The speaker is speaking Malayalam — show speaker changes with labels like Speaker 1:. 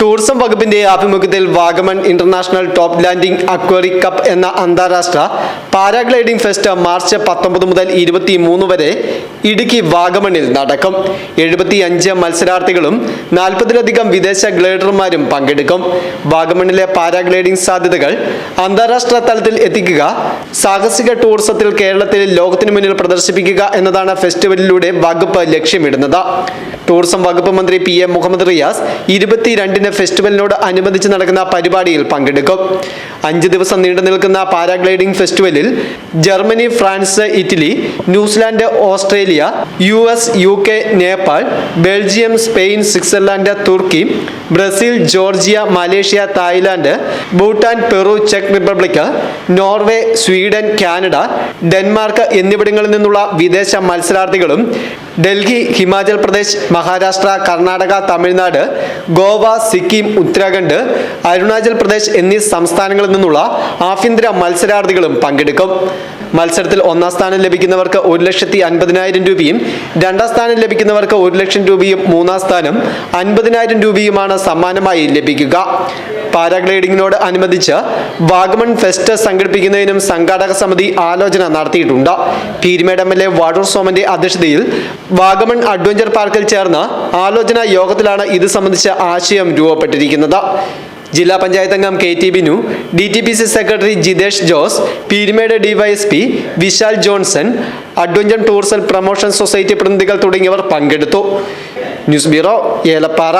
Speaker 1: ടൂറിസം വകുപ്പിന്റെ ആഭിമുഖ്യത്തിൽ Vagamon international top landing accuracy cup എന്ന അന്താരാഷ്ട്ര പാരാഗ്ലൈഡിംഗ് ഫെസ്റ്റ് മാർച്ച് പത്തൊമ്പത് മുതൽ ഇരുപത്തി വരെ ഇടുക്കി വാഗമണിൽ നടക്കും. എഴുപത്തി അഞ്ച് മത്സരാർത്ഥികളും നാൽപ്പതിലധികം വിദേശ ഗ്ലൈഡർമാരും പങ്കെടുക്കും. വാഗമണിലെ പാരാഗ്ലൈഡിംഗ് സാധ്യതകൾ അന്താരാഷ്ട്ര തലത്തിൽ എത്തിക്കുക സാഹസിക ടൂറിസത്തിൽ കേരളത്തിൽ ലോകത്തിനു മുന്നിൽ പ്രദർശിപ്പിക്കുക എന്നതാണ് ഫെസ്റ്റിവലിലൂടെ വകുപ്പ് ലക്ഷ്യമിടുന്നത്. ടൂറിസം വകുപ്പ് മന്ത്രി പി എം മുഹമ്മദ് റിയാസ് ഇരുപത്തിരണ്ടിന് ഫെസ്റ്റിവലിനോട് അനുബന്ധിച്ച് നടക്കുന്ന പരിപാടിയിൽ പങ്കെടുക്കും. അഞ്ച് ദിവസം നീണ്ടു നിൽക്കുന്ന പാരാഗ്ലൈഡിംഗ് ഫെസ്റ്റിവലിൽ Germany France Italy New Zealand Australia U S U K Nepal Belgium Spain Switzerland Turkey Brazil Georgia Malaysia Thailand Bhutan Peru check Republic Norway Sweden Canada Denmark എന്നിവിടങ്ങളിൽ നിന്നുള്ള വിദേശ മത്സരാർത്ഥികളും ഡൽഹി ഹിമാചൽ പ്രദേശ് മഹാരാഷ്ട്ര കർണാടക തമിഴ്നാട് ഗോവ സിക്കിം ഉത്തരാഖണ്ഡ് അരുണാചൽ പ്രദേശ് എന്നീ സംസ്ഥാനങ്ങളിൽ നിന്നുള്ള ആഭ്യന്തര മത്സരാർത്ഥികളും പങ്കെടുക്കും. മത്സരത്തിൽ ഒന്നാം സ്ഥാനം ലഭിക്കുന്നവർക്ക് ഒരു ലക്ഷത്തി അൻപതിനായിരം രൂപയും രണ്ടാം സ്ഥാനം ലഭിക്കുന്നവർക്ക് ഒരു ലക്ഷം രൂപയും മൂന്നാം സ്ഥാനം അൻപതിനായിരം രൂപയുമാണ് സമ്മാനമായി ലഭിക്കുക. പാരാഗ്ലൈഡിങ്ങിനോട് അനുബന്ധിച്ച് വാഗമൺ ഫെസ്റ്റ് സംഘടിപ്പിക്കുന്നതിനും സംഘാടക സമിതി ആലോചന നടത്തിയിട്ടുണ്ട്. Peermade M L A Vazhoor സോമന്റെ അധ്യക്ഷതയിൽ വാഗമൺ അഡ്വഞ്ചർ പാർക്കിൽ ചേർന്ന ആലോചനാ യോഗത്തിലാണ് ഇത് സംബന്ധിച്ച ആശയം രൂപപ്പെട്ടിരിക്കുന്നത്. ജില്ലാ പഞ്ചായത്ത് അംഗം K T Binu D T P C secretary Jithesh Jose Peermade DYSP Vishal Johnson adventure tourism promotion society പ്രതിനിധികൾ തുടങ്ങിയവർ പങ്കെടുത്തു. News bureau Elappara.